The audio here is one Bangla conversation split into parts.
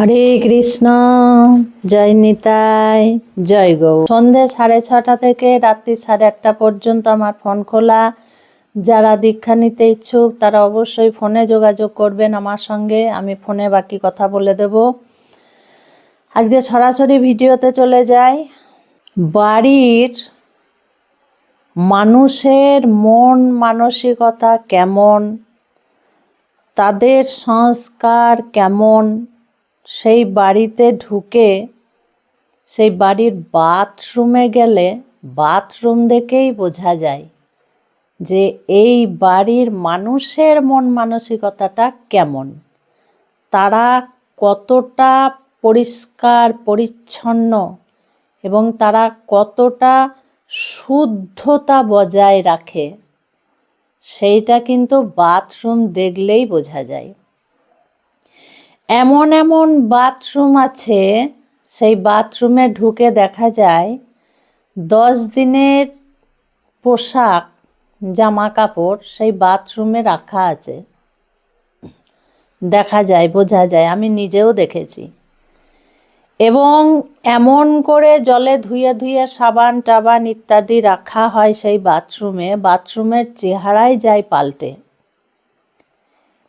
হরে কৃষ্ণ, জয় নিতাই, জয় গৌ। সন্ধে সাড়ে ছটা থেকে রাত্রি সাড়ে আটটা পর্যন্ত আমার ফোন খোলা। যারা দীক্ষা নিতে ইচ্ছুক, তারা অবশ্যই ফোনে যোগাযোগ করবেন আমার সঙ্গে। আমি ফোনে বাকি কথা বলে দেব। আজকে সরাসরি ভিডিওতে চলে যাই। বাড়ির মানুষের মন মানসিকতা কেমন? তাদের সংস্কার কেমন? সেই বাড়িতে ঢুকে, সেই বাড়ির বাথরুমে গেলে বাথরুম দেখেই বোঝা যায় যে এই বাড়ির মানুষের মন মানসিকতাটা কেমন। তারা কতটা পরিষ্কার, পরিচ্ছন্ন এবং তারা কতটা শুদ্ধতা বজায় রাখে, সেইটা কিন্তু বাথরুম দেখলেই বোঝা যায়। এমন এমন বাথরুম আছে, সেই বাথরুমে ঢুকে দেখা যায় দশ দিনের পোশাক জামা কাপড় সেই বাথরুমে রাখা আছে। দেখা যায়, বোঝা যায়, আমি নিজেও দেখেছি। এবং এমন করে জলে ধুয়ে ধুয়ে সাবান টাবান ইত্যাদি রাখা হয় সেই বাথরুমে, বাথরুমের চেহারাই যায় পাল্টে।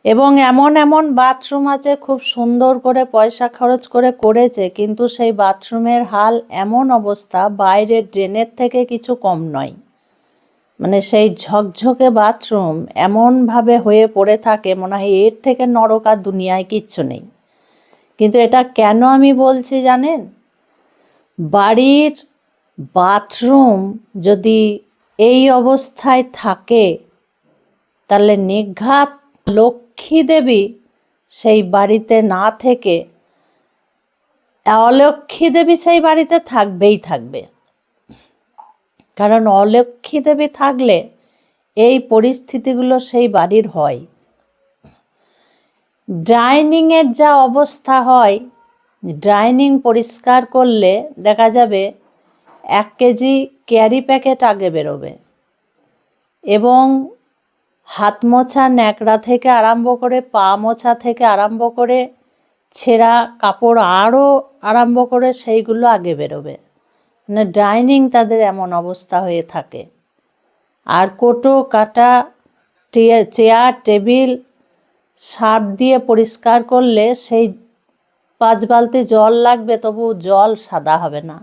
এবং এমন এমন বাথরুম আছে, খুব সুন্দর করে পয়সা খরচ করে করেছে, কিন্তু সেই বাথরুমের হাল এমন অবস্থা, বাইরের ড্রেনের থেকে কিছু কম নয়। মানে সেই ঝকঝকে বাথরুম এমনভাবে হয়ে পড়ে থাকে, মনে হয় এর থেকে নরক আর দুনিয়ায় কিচ্ছু নেই। কিন্তু এটা কেন আমি বলছি জানেন? বাড়ির বাথরুম যদি এই অবস্থায় থাকে, তাহলে নিঘাত লক্ষ্মী দেবী সেই বাড়িতে না থেকে, অলক্ষ্মী দেবী সেই বাড়িতে থাকবেই থাকবে। কারণ অলক্ষ্মী দেবী থাকলে এই পরিস্থিতিগুলো সেই বাড়ির হয়। ডাইনিংয়ের যা অবস্থা হয়, ডাইনিং পরিষ্কার করলে দেখা যাবে এক কেজি ক্যারি প্যাকেট আগে বেরোবে। এবং হাত মোছা ন্যাকড়া থেকে আরম্ভ করে পা মোছা থেকে আরম্ভ করে ছেঁড়া কাপড় আরও আরম্ভ করে সেইগুলো আগে বেরোবে। মানে ডাইনিং তাদের এমন অবস্থা হয়ে থাকে। আর কোটো, কাটা চেয়ার, টেবিল সার্ফ দিয়ে পরিষ্কার করলে সেই পাঁচ বালতি জল লাগবে, তবু জল সাদা হবে না।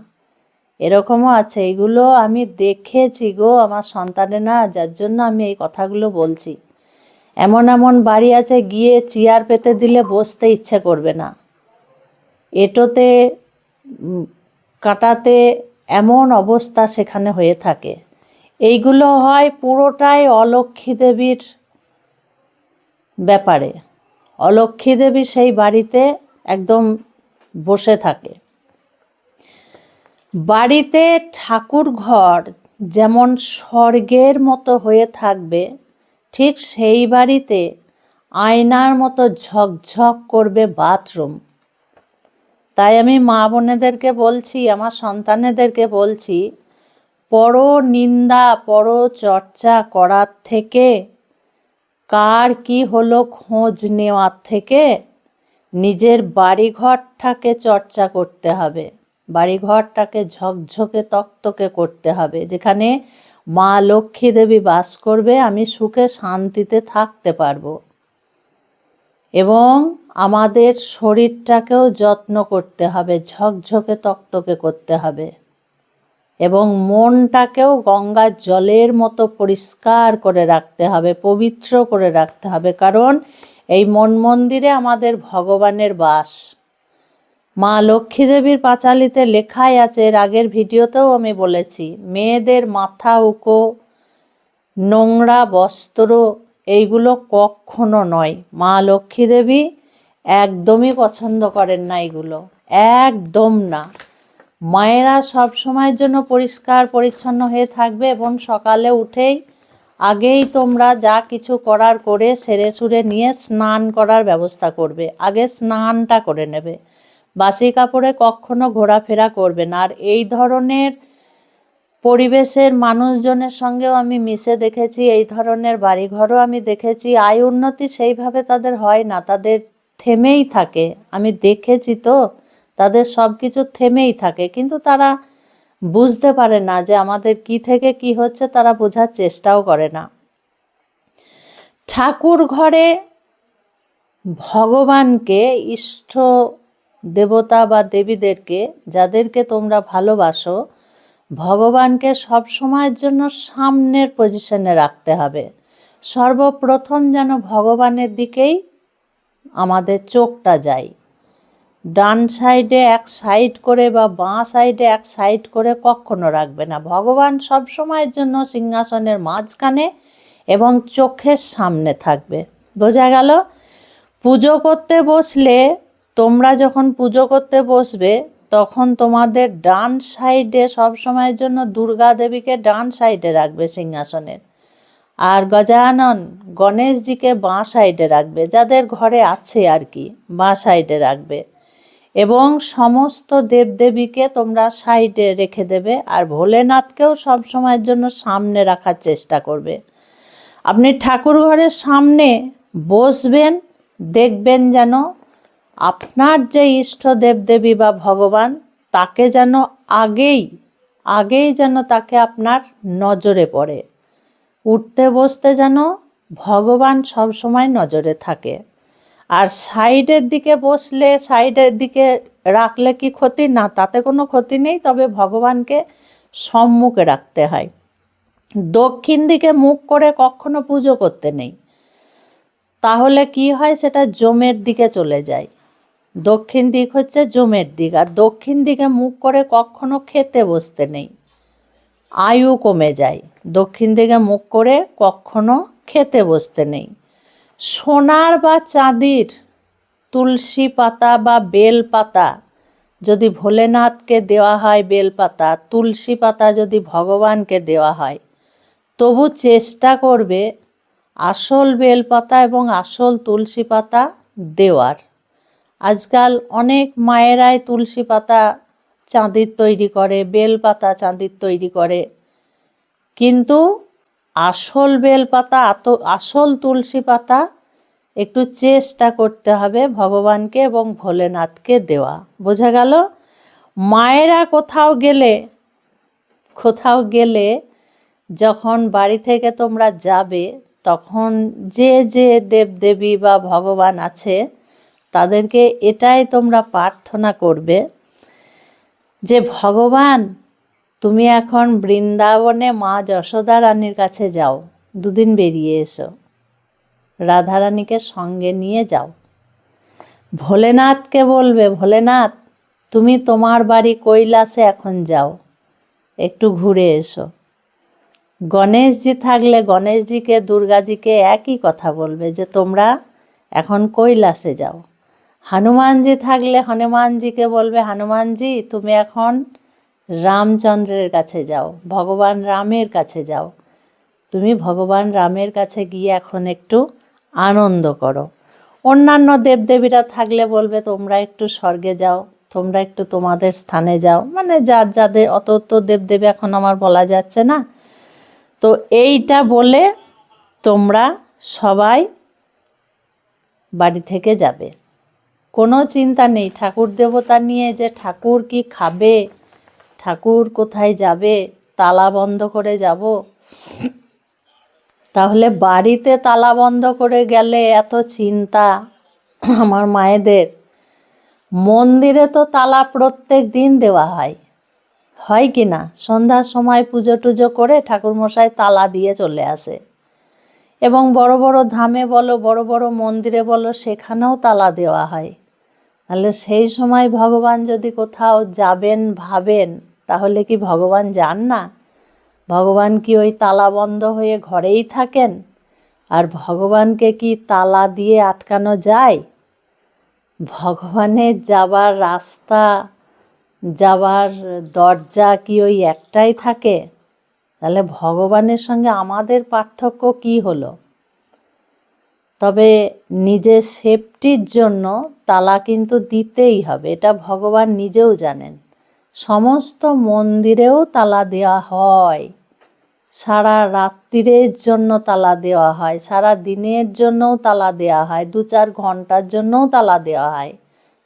এরকমও আছে, এগুলো আমি দেখেছি গো আমার সন্তানের না যার জন্য আমি এই কথাগুলো বলছি। এমন এমন বাড়ি আছে, গিয়ে চেয়ার পেতে দিলে বসতে ইচ্ছে করবে না। এটোতে কাটাতে এমন অবস্থা সেখানে হয়ে থাকে। এইগুলো হয় পুরোটাই অলক্ষ্মী দেবীর ব্যাপারে। অলক্ষ্মী দেবী সেই বাড়িতে একদম বসে থাকে। বাড়িতে ঠাকুর ঘর যেমন স্বর্গের মতো হয়ে থাকবে, ঠিক সেই বাড়িতে আয়নার মতো ঝকঝক করবে বাথরুম। তাই আমি মা বোনেদেরকে বলছি, আমার সন্তানেদেরকে বলছি, পর নিন্দা, পর চর্চা করার থেকে, কার কি হলো খোঁজ নেওয়ার থেকে, নিজের বাড়িঘরটাকে চর্চা করতে হবে। বাড়িঘরটাকে ঝকঝকে তক্তকে করতে হবে। যেখানে মা লক্ষ্মী দেবী বাস করবে, আমি সুখে শান্তিতে থাকতে পারব। এবং আমাদের শরীরটাকেও যত্ন করতে হবে, ঝকঝকে তক্তকে করতে হবে। এবং মনটাকেও গঙ্গার জলের মতো পরিষ্কার করে রাখতে হবে, পবিত্র করে রাখতে হবে। কারণ এই মন মন্দিরে আমাদের ভগবানের বাস। মা লক্ষ্মী দেবীর পাঁচালিতে লেখাই আছে এর আগের ভিডিওতেও আমি বলেছি, মেয়েদের মাথা উকো, নোংরা বস্ত্র, এইগুলো কখনো নয়। মা লক্ষ্মী দেবী একদমই পছন্দ করেন না এগুলো, একদম না। মায়েরা সব সময়ের জন্য পরিষ্কার, পরিচ্ছন্ন হয়ে থাকবে এবং সকালে উঠেই আগেই তোমরা যা কিছু করার করে সেরে সুরে নিয়ে স্নান করার ব্যবস্থা করবে, আগে স্নানটা করে নেবে। বাসি কাপড়ে কখনো ঘোরাফেরা করবে না। আর এই ধরনের পরিবেশের মানুষজনের সঙ্গেও আমি মিশে দেখেছি, এই ধরনের বাড়িঘরও আমি দেখেছি। আয় উন্নতি সেইভাবে তাদের হয় না, তাদের থেমেই থাকে। আমি দেখেছি তো, তাদের সব কিছু থেমেই থাকে। কিন্তু তারা বুঝতে পারে না যে আমাদের কি থেকে কি হচ্ছে, তারা বোঝার চেষ্টাও করে না। ঠাকুর ঘরে ভগবানকে ইষ্ট দেবতা বা দেবীদেরকে, যাদেরকে তোমরা ভালোবাসো, ভগবানকে সব সময়ের জন্য সামনের পজিশনে রাখতে হবে। সর্বপ্রথম যেন ভগবানের দিকেই আমাদের চোখটা যায়। ডান সাইডে এক সাইড করে বা বাঁ সাইডে এক সাইড করে কখনো রাখবে না। ভগবান সব সময়ের জন্য সিংহাসনের মাঝখানে এবং চোখের সামনে থাকবে। বোঝা গেল? পুজো করতে বসলে তোমরা যখন পুজো করতে বসবে, তখন তোমাদের ডান সাইডে সব সময়ের জন্য দুর্গা দেবীকে ডান সাইডে রাখবে সিংহাসনের। আর গজানন গণেশজিকে বাঁ সাইডে রাখবে, যাদের ঘরে আছে আর কি, বাঁ সাইডে রাখবে। এবং সমস্ত দেবদেবীকে তোমরা সাইডে রেখে দেবে, আর ভোলেনাথকেও সব সময়ের জন্য সামনে রাখার চেষ্টা করবে। আপনি ঠাকুর ঘরের সামনে বসবেন, দেখবেন যেন আপনার যে ইষ্ট দেবদেবী বা ভগবান, তাকে যেন আগেই আগেই যেন তাকে আপনার নজরে পড়ে। উঠতে বসতে যেন ভগবান সব সময় নজরে থাকে। আর সাইডের দিকে বসলে, সাইডের দিকে রাখলে কি ক্ষতি? না, তাতে কোনো ক্ষতি নেই, তবে ভগবানকে সম্মুখে রাখতে হয়। দক্ষিণ দিকে মুখ করে কখনো পুজো করতে নেই। তাহলে কি হয়? সেটা জমের দিকে চলে যায়। দক্ষিণ দিক হচ্ছে জমের দিক, আর দক্ষিণ দিকে মুখ করে কখনো খেতে বসতে নেই। আয়ু কমে যায়, দক্ষিণ দিকে মুখ করে কখনো খেতে বসতে নেই। সোনার বা চাঁদির তুলসী পাতা বা বেল পাতা যদি ভোলেনাথকে দেওয়া হয় বেল পাতা, তুলসী পাতা যদি ভগবানকে দেওয়া হয়, তবু চেষ্টা করবে আসল বেল পাতা এবং আসল তুলসী পাতা দেওয়ার। আজকাল অনেক মায়েরাই তুলসী পাতা চাঁদির তৈরি করে, বেল পাতা চাঁদির তৈরি করে। কিন্তু আসল বেল পাতা আসল তুলসী পাতা একটু চেষ্টা করতে হবে ভগবানকে এবং ভোলেনাথকে দেওয়া। বোঝা গেল? মায়েরা কোথাও গেলে কোথাও গেলে যখন বাড়ি থেকে তোমরা যাবে, তখন যে যে দেবদেবী বা ভগবান আছে তাদেরকে এটাই তোমরা প্রার্থনা করবে যে, ভগবান, তুমি এখন বৃন্দাবনে মা যশোদা রানীর কাছে যাও, দুদিন বেরিয়ে এসো। রাধারানীকে সঙ্গে নিয়ে যাও। ভোলেনাথকে বলবে, ভোলেনাথ, তুমি তোমার বাড়ি কৈলাসে এখন যাও, একটু ঘুরে এসো। গণেশজি থাকলে গণেশজিকে, দুর্গাজিকে একই কথা বলবে যে, তোমরা এখন কৈলাসে যাও। হনুমানজি থাকলে হনুমানজিকে বলবে, হনুমানজি, তুমি এখন রামচন্দ্রের কাছে যাও, ভগবান রামের কাছে যাও। তুমি ভগবান রামের কাছে গিয়ে এখন একটু আনন্দ করো। অন্যান্য দেবদেবীরা থাকলে বলবে, তোমরা একটু স্বর্গে যাও, তোমরা একটু তোমাদের স্থানে যাও। মানে যার যাদের, অত তো দেবদেবী এখন আমার বলা যাচ্ছে না। তো এইটা বলে তোমরা সবাই বাড়ি থেকে যাবে। কোনো চিন্তা নেই। ঠাকুর দেবতা নিয়ে যে ঠাকুর কি খাবে, ঠাকুর কোথায় যাবে, তালা বন্ধ করে যাব। তাহলে বাড়িতে তালা বন্ধ করে গেলে এত চিন্তা আমার মায়েদের। মন্দিরে তো তালা প্রত্যেক দিন দেওয়া হয়। হয় কি না? সন্ধ্যার সময় পুজো টুজো করে ঠাকুরমশাই তালা দিয়ে চলে আসে। এবং বড় বড় ধামে বলো, বড় বড় মন্দিরে বলো, সেখানেও তালা দেওয়া হয়। তাহলে সেই সময় ভগবান যদি কোথাও যাবেন, ভাবেন, তাহলে কি ভগবান যান না? ভগবান কি ওই তালা বন্ধ হয়ে ঘরেই থাকেন? আর ভগবানকে কি তালা দিয়ে আটকানো যায়? ভগবানের যাবার রাস্তা, যাবার দরজা কি ওই একটাই থাকে? তাহলে ভগবানের সঙ্গে আমাদের পার্থক্য কি হলো? তবে নিজের সেফটির জন্য তালা কিন্তু দিতেই হবে, এটা ভগবান নিজেও জানেন। সমস্ত মন্দিরেও তালা দেওয়া হয়। সারা রাত্রিরের জন্য তালা দেওয়া হয়, সারা দিনের জন্যও তালা দেওয়া হয় দু চার ঘণ্টার জন্যও তালা দেওয়া হয়।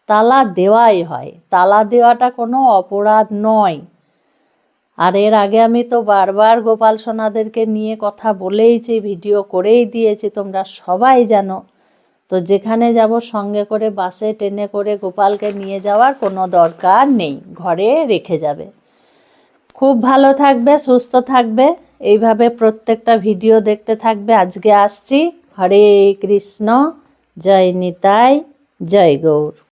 তালা দেওয়াই হয়, তালা দেওয়াটা কোনো অপরাধ নয়। আর এর আগে আমি তো বারবার গোপাল সোনাদেরকে নিয়ে কথা বলেইছি, ভিডিও করেই দিয়েছি, তোমরা সবাই জানো। তো যেখানে যাব, সঙ্গে করে বাসে, ট্রেনে করে গোপালকে নিয়ে যাওয়ার কোনো দরকার নেই, ঘরে রেখে যাবে। খুব ভালো থাকবে, সুস্থ থাকবে, এইভাবে প্রত্যেকটা ভিডিও দেখতে থাকবে। আজকে আসছি, হরে কৃষ্ণ, জয় নিতাই, জয় গৌর।